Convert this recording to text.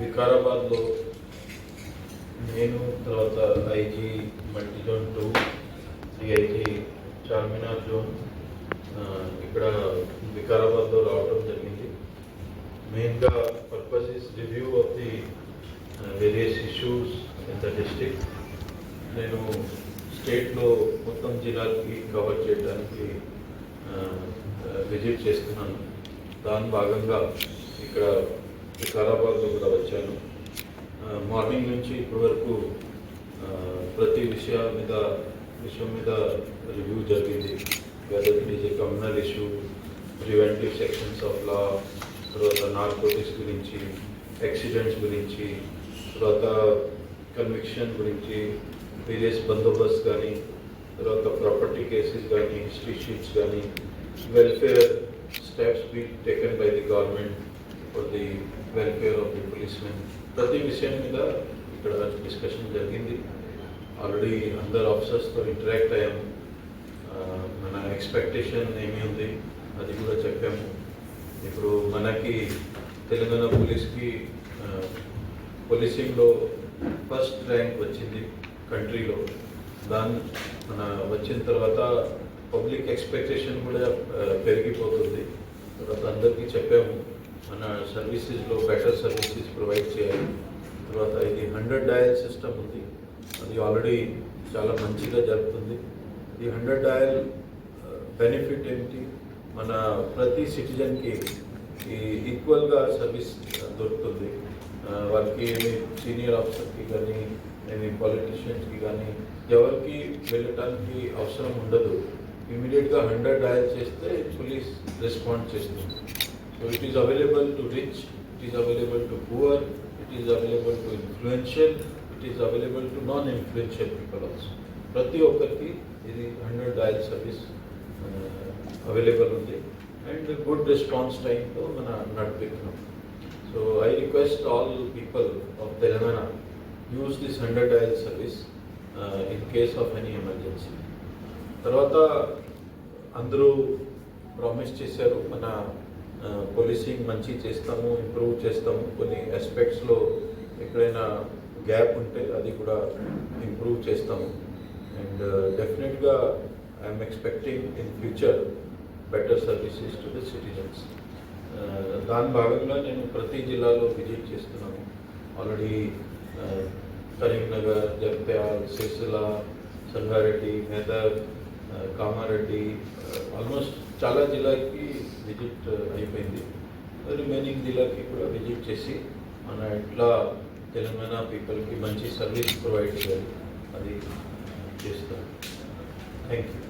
వికారాబాద్లో నేను తర్వాత IG multi two Charminar zone ఇక్కడ వికారాబాద్లో రావడం జరిగింది. మెయిన్గా purpose is review of the various issues in the district నేను స్టేట్లో మొత్తం జిల్లాకి కవర్ చేయడానికి విజిట్ చేస్తున్నాను. దాని భాగంగా ఇక్కడ వికారాబాద్లో కూడా వచ్చాను. మార్నింగ్ నుంచి ఇప్పటి వరకు ప్రతి విషయాల మీద విషయం మీద రివ్యూ జరిగింది whether it is a communal issue preventive sections of law తర్వాత నార్కోటిక్స్ గురించి యాక్సిడెంట్స్ గురించి తర్వాత కన్విక్షన్ గురించి వేరియస్ బందోబస్త్ కానీ తర్వాత ప్రాపర్టీ కేసెస్ కానీ హిస్టరీ షీట్స్ కానీ welfare steps be taken by the government for the welfare of the policemen ప్రతి విషయం మీద ఇక్కడ డిస్కషన్ జరిగింది ఆల్రెడీ అందరు ఆఫీసర్స్తో ఇంటరాక్ట్ అయ్యాము. మన ఎక్స్పెక్టేషన్ ఏమి ఉంది? అది కూడా చెప్పాము. ఇప్పుడు మనకి తెలంగాణ పోలీస్కి పోలీసింగ్లో ఫస్ట్ ర్యాంక్ వచ్చింది కంట్రీలో. దాని మన వచ్చిన తర్వాత పబ్లిక్ ఎక్స్పెక్టేషన్ కూడా పెరిగిపోతుంది. తర్వాత అందరికీ చెప్పాము మన సర్వీసెస్లో బెటర్ సర్వీసెస్ ప్రొవైడ్ చేయాలి. తర్వాత ఇది హండ్రెడ్ డయల్ సిస్టమ్ ఉంది. అది ఆల్రెడీ చాలా మంచిగా జరుగుతుంది ఈ హండ్రెడ్ డయల్ బెనిఫిట్ ఏమిటి మన ప్రతి సిటిజన్కి ఈ ఈక్వల్గా సర్వీస్ దొరుకుతుంది ఆ, వాళ్ళకి ఏమి సీనియర్ ఆఫీసర్కి కానీ ఏమి పాలిటీషియన్స్కి కానీ ఎవరికి వెళ్ళటానికి అవసరం ఉండదు ఇమీడియట్గా హండ్రెడ్ డయల్ చేస్తే పోలీస్ రెస్పాండ్ చేస్తుంది so it is available to rich it is available to poor it is available to influential is available to non influential people also ప్రతి ఒక్కరికి ఇది హండ్రెడ్ డయల్ సర్వీస్ అవైలబుల్ ఉంది. And good response టైంతో మన నడిపిస్తున్నాం. So I request all people of Telangana use this hundred dial service in case of any emergency తర్వాత అందరూ promise చేశారు మన uh, పోలీసింగ్ మంచి చేస్తాము ఇంప్రూవ్ చేస్తాము. కొన్ని ఆస్పెక్ట్స్లో ఎక్కడైనా గ్యాప్ ఉంటే అది కూడా ఇంప్రూవ్ చేస్తాము. అండ్ డెఫినెట్గా I'm expecting in future better services to the citizens దాని భాగంగా నేను ప్రతి జిల్లాలో విజిట్ చేస్తున్నాను. ఆల్రెడీ కరీంనగర్ జగ్త్యాల్ సిరిసిల్ల సంగారెడ్డి మెదక్ కామారెడ్డి ఆల్మోస్ట్ చాలా జిల్లాకి విజిట్ uh, అయిపోయింది. రిమైనింగ్ జిల్లాకి కూడా విజిట్ చేసి మన ఎట్లా తెలంగాణ పీపుల్కి మంచి సర్వీస్ ప్రొవైడ్ చేయాలి. అది చేస్తాను థ్యాంక్ యూ